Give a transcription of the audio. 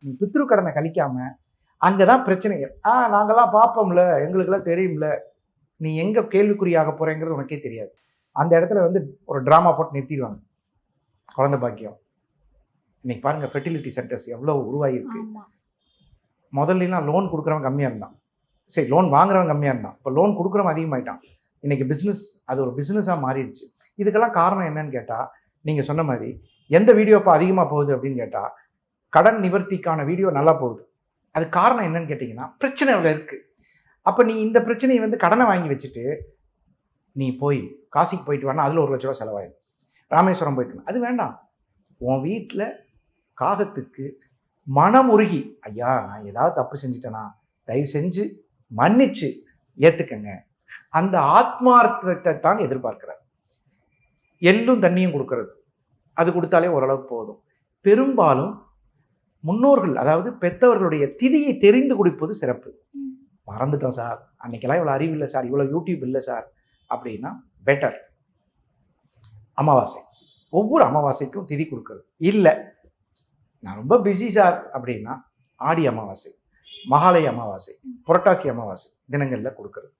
நீ பித்ரு கடனை கழிக்காம அங்கதான் பிரச்சனைகள். ஆ நாங்கெல்லாம் பார்ப்போம்ல எங்களுக்கெல்லாம் தெரியும்ல. நீ எங்க கேள்விக்குறியாக போறேங்கிறது உனக்கே தெரியாது. அந்த இடத்துல வந்து ஒரு ட்ராமா போட்டு நிறுத்திடுவாங்க. குழந்தை பாக்கியம். இன்னைக்கு பாருங்க ஃபெர்டிலிட்டி சென்டர்ஸ் எவ்வளோ உருவாகிருக்கு ஆமா. முதல்லாம் லோன் கொடுக்குறவன் கம்மியாக இருந்தான். சரி லோன் வாங்குறவன் கம்மியாக இருந்தான். இப்போ லோன் கொடுக்குறவன் அதிகமாயிட்டான். இன்னைக்கு பிஸ்னஸ் அது ஒரு பிஸ்னஸாக மாறிடுச்சு. இதுக்கெல்லாம் காரணம் என்னன்னு கேட்டால் நீங்கள் சொன்ன மாதிரி எந்த வீடியோ இப்போ அதிகமாக போகுது அப்படின்னு கேட்டால் கடன் நிவர்த்திக்கான வீடியோ நல்லா போகுது. அது காரணம் என்னன்னு கேட்டிங்கன்னா பிரச்சனை அவ்வளோ இருக்குது அப்போ நீ இந்த பிரச்சனையை வந்து கடனை வாங்கி வச்சுட்டு நீ போய் காசிக்கு போயிட்டு வரனா அதில் ஒரு லட்ச ரூபா செலவாயிடும் ராமேஸ்வரம் போயிட்டு அது வேண்டாம். உன் வீட்டில் காகத்துக்கு மனமுருகி ஐயா நான் ஏதாவது தப்பு செஞ்சுட்டேனா? தயவு செஞ்சு மன்னிச்சு ஏற்றுக்கங்க அந்த ஆத்மார்த்தத்தை தான் எதிர்பார்க்கிறார். எள்ளும் தண்ணியும் கொடுக்கறது. அது கொடுத்தாலே ஓரளவுக்கு போதும். பெரும்பாலும் முன்னோர்கள் அதாவது பெத்தவர்களுடைய திதியை தெரிந்து குடிப்பது சிறப்பு. மறந்துட்டோம் சார். அன்னைக்கெல்லாம் இவ்வளோ அறிவு இல்லை சார். இவ்வளோ யூடியூப் இல்லை சார். அப்படின்னா பெட்டர் அமாவாசை. ஒவ்வொரு அமாவாசைக்கும் திதி கொடுக்கறது. இல்லை நான் ரொம்ப பிஸி சார். அப்படின்னா ஆடி அமாவாசை மகாலய அமாவாசை புரட்டாசி அமாவாசை தினங்களில் கொடுக்கறது.